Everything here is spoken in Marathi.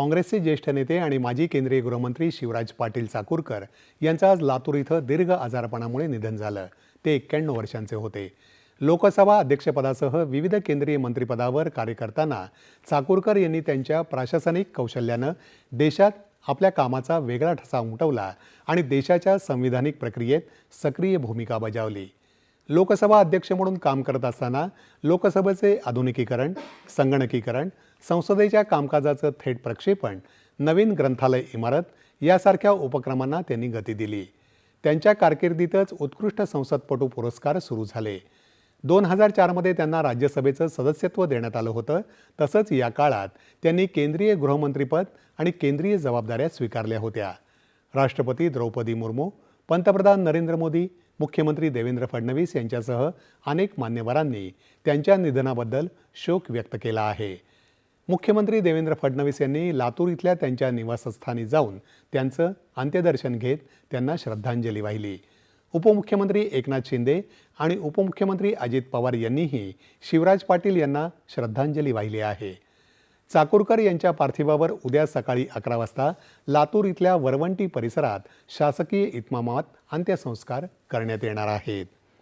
काँग्रेसचे ज्येष्ठ नेते आणि माजी केंद्रीय गृहमंत्री शिवराज पाटील चाकूरकर यांचं आज लातूर इथं दीर्घ आजारपणामुळे निधन झालं. ते एक्क्याण्णव वर्षांचे होते. लोकसभा अध्यक्षपदासह विविध केंद्रीय मंत्रिपदावर कार्य करताना चाकूरकर यांनी त्यांच्या प्रशासनिक कौशल्यानं देशात आपल्या कामाचा वेगळा ठसा उमटवला आणि देशाच्या संविधानिक प्रक्रियेत सक्रिय भूमिका बजावली. लोकसभा अध्यक्ष म्हणून काम करत असताना लोकसभेचे आधुनिकीकरण संगणकीकरण संसदेच्या कामकाजाचं थेट प्रक्षेपण नवीन ग्रंथालय इमारत यासारख्या उपक्रमांना त्यांनी गती दिली. त्यांच्या कारकिर्दीतच उत्कृष्ट संसदपटू पुरस्कार सुरू झाले. दोन हजार चारमध्ये त्यांना राज्यसभेचं सदस्यत्व देण्यात आलं होतं. तसंच या काळात त्यांनी केंद्रीय गृहमंत्रीपद आणि केंद्रीय जबाबदाऱ्या स्वीकारल्या होत्या. राष्ट्रपती द्रौपदी मुर्मू पंतप्रधान नरेंद्र मोदी मुख्यमंत्री देवेंद्र फडणवीस यांच्यासह अनेक मान्यवरांनी त्यांच्या निधनाबद्दल शोक व्यक्त केला आहे. मुख्यमंत्री देवेंद्र फडणवीस यांनी लातूर इथल्या त्यांच्या निवासस्थानी जाऊन त्यांचं अंत्यदर्शन घेत त्यांना श्रद्धांजली वाहिली. उपमुख्यमंत्री एकनाथ शिंदे आणि उपमुख्यमंत्री अजित पवार यांनीही शिवराज पाटील यांना श्रद्धांजली वाहिली आहे. चाकूरकर यांच्या पार्थिवावर उद्या सकाळी अकरा वाजता लातूर इथल्या वरवंटी परिसरात शासकीय इतमामात अंत्यसंस्कार करण्यात येणार आहेत.